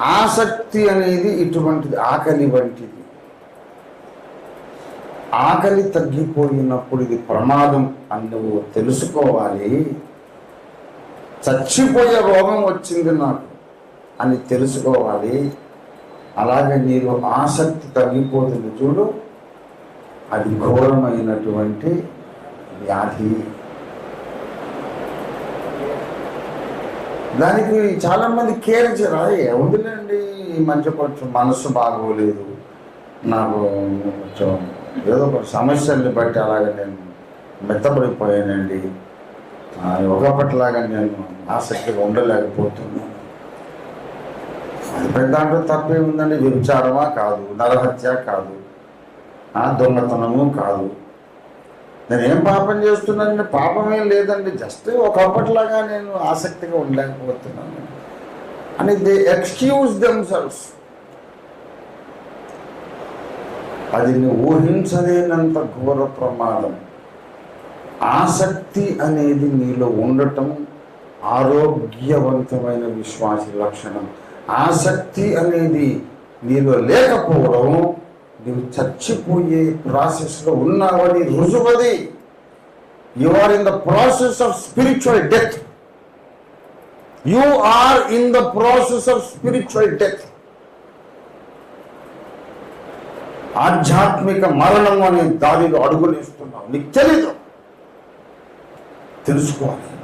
ఆసక్తి అనేది ఇటువంటిది ఆకలి వంటిది. ఆకలి తగ్గిపోయినప్పుడు ఇది ప్రమాదం అని నువ్వు తెలుసుకోవాలి. చచ్చిపోయే రోగం వచ్చింది నాకు అని తెలుసుకోవాలి. అలాగే నీలో ఆసక్తి తగ్గిపోతుంది చూడు. అది ఘోరమైనటువంటి వ్యాధి. దానికి చాలామంది కేర్ చేయరా ఉందిలేండి మంచి కొంచెం మనసు బాగోలేదు. నాకు కొంచెం ఏదో ఒక సమస్యల్ని బట్టి అలాగే నేను మెత్తబడిపోయానండి. ఒకప్పటిలాగా నేను ఆసక్తిగా ఉండలేకపోతున్నాను. అది పెద్ద దాంట్లో తప్పే ఉందండి వ్యభిచారమా కాదు నరహత్య కాదు ఆ దొంగతనము కాదు. నేను ఏం పాపం చేస్తున్నానండి పాపమేం లేదండి. జస్ట్ ఒకప్పటిలాగా నేను ఆసక్తిగా ఉండలేకపోతున్నాను అని దే ఎక్స్క్యూజ్ దెమ్ సెల్స్ అది ఊహించలేనంత ఘోర ప్రమాదం. ఆసక్తి అనేది నీలో ఉండటం ఆరోగ్యవంతమైన విశ్వాస లక్షణం. ఆసక్తి అనేది నీలో లేకపోవడం నీవు చచ్చిపోయే ప్రాసెస్లో ఉన్నావని రుజువది. You are in the process of spiritual death you are in the process of spiritual death ఆధ్యాత్మిక మరణం అనే దారిలో అడుగులేస్తున్నావు నీకు తెలీదు. తెలుసుకోవాలి.